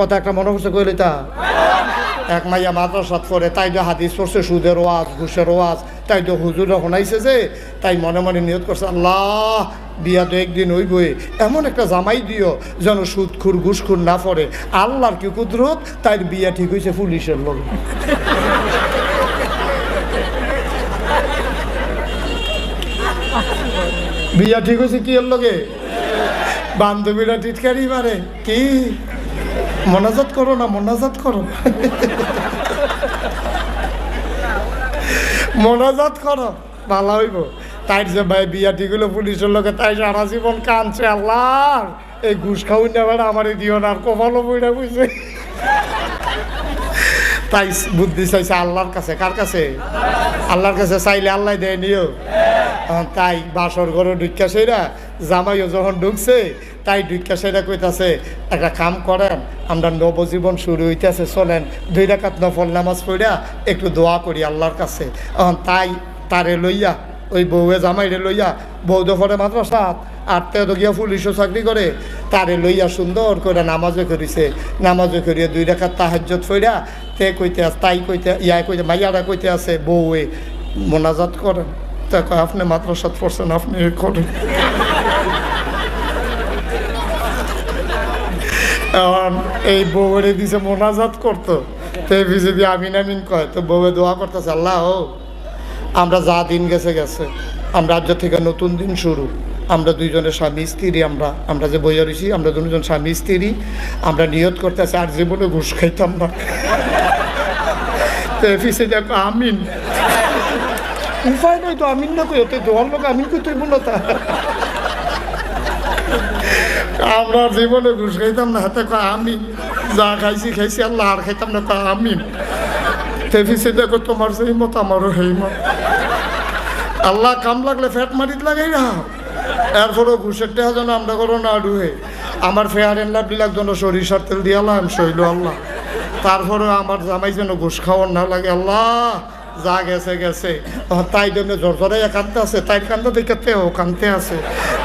কথা একটা মনে হচ্ছে কইলে তা এক মাইয়া মাদ্রাসাত পরে তাই তো হাদিস পড়ছে, সুদের ওয়াজ, ঘুষের ওয়াজ। তাই তো হুজুরে শোনাইছে যে, তাই মনে মনে নিয়ত করছে, আল্লাহ, বিয়া তো একদিন হইবই। এমন একটা জামাই দিও যেন সুদখুর, ঘুষখুর না পড়ে। আল্লাহর কি কুদরত? তাই বিয়া ঠিক হয়েছে পুলিশের লোক বিয়া ঠিক হয়েছে কি এর লগে? বান্ধবীরা টিটকারি মারে। কি? মনাজাত করো না, মনাজাত করো। মনাজাত করো, ভালো হইব। তাই যে ভাই বিয়া গুলো হলো পুলিশের লোকে তাই সারা জীবন কানছে আল্লাহ। এই ঘুষ খাউন না বেড়া দিও না, আর কপালও বইটা বুঝছে তাই বুদ্ধি চাইছে আল্লাহর কাছে, কার কাছে? আল্লাহর কাছে চাইলে আল্লাহ দেয় নিও। তাই বাসর ঘরে ঢুকা সেরা, জামাইও যখন ঢুকছে, তাই ঢুকা সেরা কইতাছে, একটা কাম করেন, আমরা নবজীবন শুরু হইতেছে, চলেন, দুই রাকাত নফল নামাজ পড়িয়া একটু দোয়া করি আল্লাহর কাছে। তাই তারে লইয়া, ওই বউয়ে জামাইরে লইয়া, বউ দফরে মাদ্রাসাত আটটা তো গিয়া পুলিশও চাকরি করে। তারে লইয়া সুন্দর করে নামাজও করিছে। নামাজও করিয়া দুই রেখার তাহাজ্জত ফইরা তে কইতে তাই কইতে ইয়া কইতে, মাইয়ারা কইতে আছে, বউয়ে, মোনাজাত করেন। তা কয়, আপনি মাদ্রাসাত পড়ছেন আপনি করেন। এই বউরে দিছে মোনাজাত করতো। তো যদি আমিন আমিন কয়, তো বউয়ে দোয়া করতেছে, আল্লাহ আমরা যা দিন গেছে গেছে, আমরা আজ থেকে নতুন দিন শুরু। আমরা দুইজনের স্বামী, স্ত্রী, আমরা আমরা যে বইয়া রয়েছি আমরা দুজন স্বামী, স্ত্রী, আমরা নিয়ত করতেছি, আর জীবনে ঘুষ খাইতাম না। তো এফিসে দেখো আমিন। উপায় নাই তো, আমিন না কই দোয়ার লোক আমিন কই তুই তা। আমরা জীবনে ঘুষ খাইতাম না, হাতে কয়, আমিন। যা খাইছি খাইছি, আল্লাহ, আর খাইতাম না, কয়, আমিন। তেফিসে দেখো, তোমার সেই মত আমারও সেই মত আল্লাহ কাম লাগলে ফ্যাট মারিত লাগাই না এরপরও ঘুষের টেহা যেন আমরা করো না ডুহে আমার ফেয়ার এন্ড লাভলিলাক যেন সরিষার তেল দিয়ে আল্লাহ আমি আল্লাহ। তারপরে আমার জামাই যেন ঘুষ খাওয়ার না লাগে, আল্লাহ, যা গেছে গেছে। তাই জন্য জোর জোরে কানতে আছে, তাই কান্দতে দেখতে ও কানতে আছে।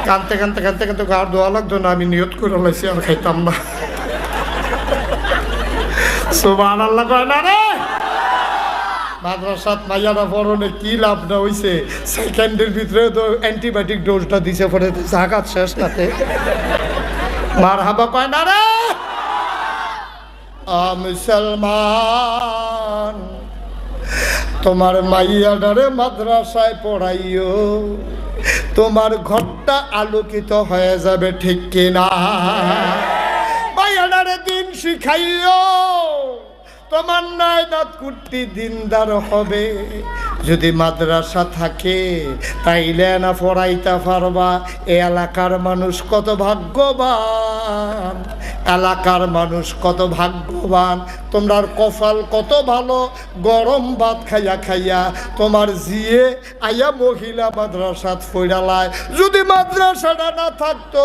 কানতে কানতে কানতে কানতে গার দোয়া লাগতো না, আমি নিয়ত করে লাইছি, আর খাইতাম না। সুবান আল্লাহ কয় না রে! মাদ্রাসাত মাইয়ারা পরনে কি লাভ না হইছে? সেকেন্ডের ভিতরে তো অ্যান্টিবায়োটিক ডোজটা দিছে পরে জাগাত শেষ নাতে মার হাবা কয় না রে? মুসলমান, তোমার মাইয়াডারে মাদ্রাসায় পড়াইও। তোমার ঘরটা আলোকিত হয়ে যাবে ঠিক কিনা? মাইয়াডারে দিন শিখাইও। তোমার নায়নাত কুর্তি দিনদার হবে। যদি মাদ্রাসা থাকে, তাইলে না পড়াইতে পারবা এ এলাকার মানুষ কত ভাগ্যবান, এলাকার মানুষ কত ভাগ্যবান। তোমার কপাল কত ভালো, গরম ভাত খাইয়া খাইয়া তোমার জিয়ে আইয়া মহিলা মাদ্রাসাত ফইরালায়। যদি মাদ্রাসাটা না থাকতো